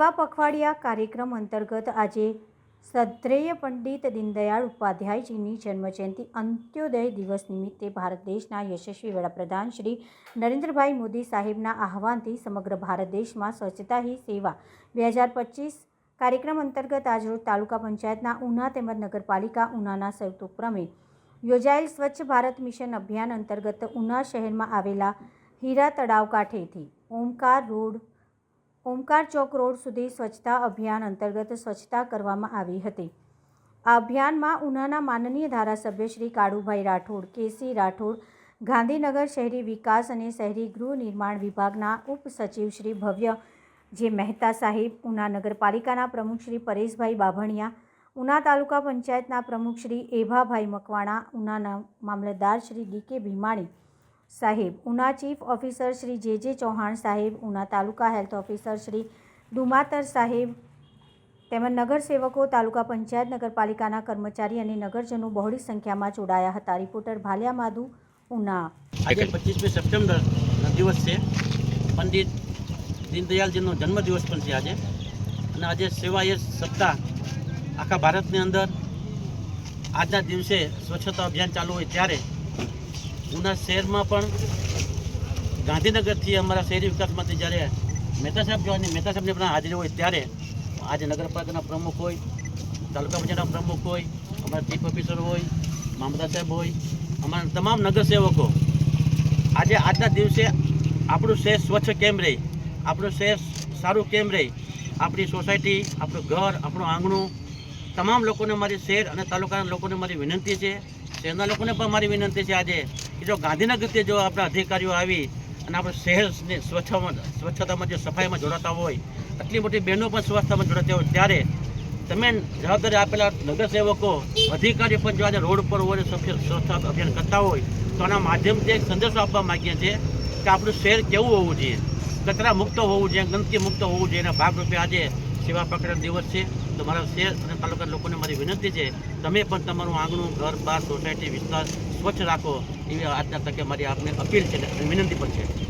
સેવા પખવાડિયા કાર્યક્રમ અંતર્ગત આજે સદ્રેય પંડિત દીનદયાળ ઉપાધ્યાયજીની જન્મજયંતિ અંત્યોદય દિવસ નિમિત્તે ભારત દેશના યશસ્વી વડાપ્રધાન શ્રી નરેન્દ્રભાઈ મોદી સાહેબના આહવાનથી સમગ્ર ભારત દેશમાં સ્વચ્છતા હી સેવા બે હજાર પચીસ કાર્યક્રમ અંતર્ગત આજરોજ તાલુકા પંચાયતના ઉના તેમજ નગરપાલિકા ઉનાના સંયુક્ત ઉપક્રમે યોજાયેલ સ્વચ્છ ભારત મિશન અભિયાન અંતર્ગત ઉના શહેરમાં આવેલા હીરા તળાવ કાંઠેથી ઓમકાર રોડ ઓમકાર ચોક રોડ સુધી સ્વચ્છતા અભિયાન અંતર્ગત સ્વચ્છતા કરવામાં આવી હતી. આ અભિયાનમાં ઉનાના માનનીય ધારાસભ્ય શ્રી કાળુભાઈ રાઠોડ, કેસી રાઠોડ, ગાંધીનગર શહેરી વિકાસ અને શહેરી ગૃહ નિર્માણ વિભાગના ઉપસચિવ શ્રી ભવ્ય, જે મહેતા સાહેબ, ઉના નગરપાલિકાના પ્રમુખ શ્રી પરેશભાઈ બાભણિયા, ઉના તાલુકા પંચાયતના પ્રમુખ શ્રી એભાભાઈ મકવાણા, ઉનાના મામલતદાર શ્રી ડી કે ભીમાણી સાહેબ. ઉના ચીફ ઓફિસર શ્રી જે જે ચૌહાણ સાહેબ, ઉના તાલુકા હેલ્થ ઓફિસર શ્રી દુમાતર સાહેબ, તેમજ નગરસેવકો તાલુકા પંચાયત, નગરપાલિકાના કર્મચારી અને નગરજનો બહોળી સંખ્યામાં જોડાયા હતા. રિપોર્ટર ભાલિયા માધુ, ઉના. આજે પચીસમી સપ્ટેમ્બરનો દિવસ છે. પંડિત દીનદયાલજીનો જન્મદિવસ પણ છે આજે. અને આજે સેવા એ સપ્તાહ આખા ભારતની અંદર આજના દિવસે સ્વચ્છતા અભિયાન ચાલુ હોય ત્યારે ઉના શહેરમાં પણ ગાંધીનગરથી અમારા શહેરી વિકાસ મંત્રી જ્યારે મહેતા સાહેબ જોવાની મહેતા સાહેબની પણ હાજરી હોય ત્યારે આજે નગરપાલિકાના પ્રમુખ હોય, તાલુકા પંચાયતના પ્રમુખ હોય, અમારા ચીફ ઓફિસર હોય મામદા સાહેબ હોય, અમારા તમામ નગરસેવકો આજે આજના દિવસે આપણું શહેર સ્વચ્છ કેમ રહે? આપણું શહેર સારું કેમ રહે? આપણી સોસાયટી, આપણું ઘર, આપણું આંગણું, તમામ લોકોને મારી શહેર અને તાલુકાના લોકોને મારી વિનંતી છે. શહેરના લોકોને પણ મારી વિનંતી છે આજે કે જો ગાંધીનગરથી જો આપણા અધિકારીઓ આવી અને આપણે શહેરને સ્વચ્છમાં સ્વચ્છતામાં જે સફાઈમાં જોડાતા હોય, આટલી મોટી બહેનો પણ સ્વચ્છતામાં જોડાતી હોય, ત્યારે તમે જવાબદારી આપેલા નગરસેવકો, અધિકારીઓ પણ જો આજે રોડ પર હોય સ્વચ્છ સ્વચ્છતા અભિયાન કરતા હોય, તો આના માધ્યમથી એક સંદેશો આપવા માગીએ છીએ કે આપણું શહેર કેવું હોવું જોઈએ. કચરા મુક્ત હોવું જોઈએ ગંદકી મુક્ત હોવું જોઈએ. એના ભાગરૂપે આજે સેવા પ્રકરણ દિવસ છે. તો મારા શહેર અને તાલુકાના લોકોને મારી વિનંતી છે, તમે પણ તમારું આંગણું, ઘર, બાર, સોસાયટી, વિસ્તાર સ્વચ્છ રાખો એવી આજના તકે મારી આપને અપીલ છે અને વિનંતી પણ છે.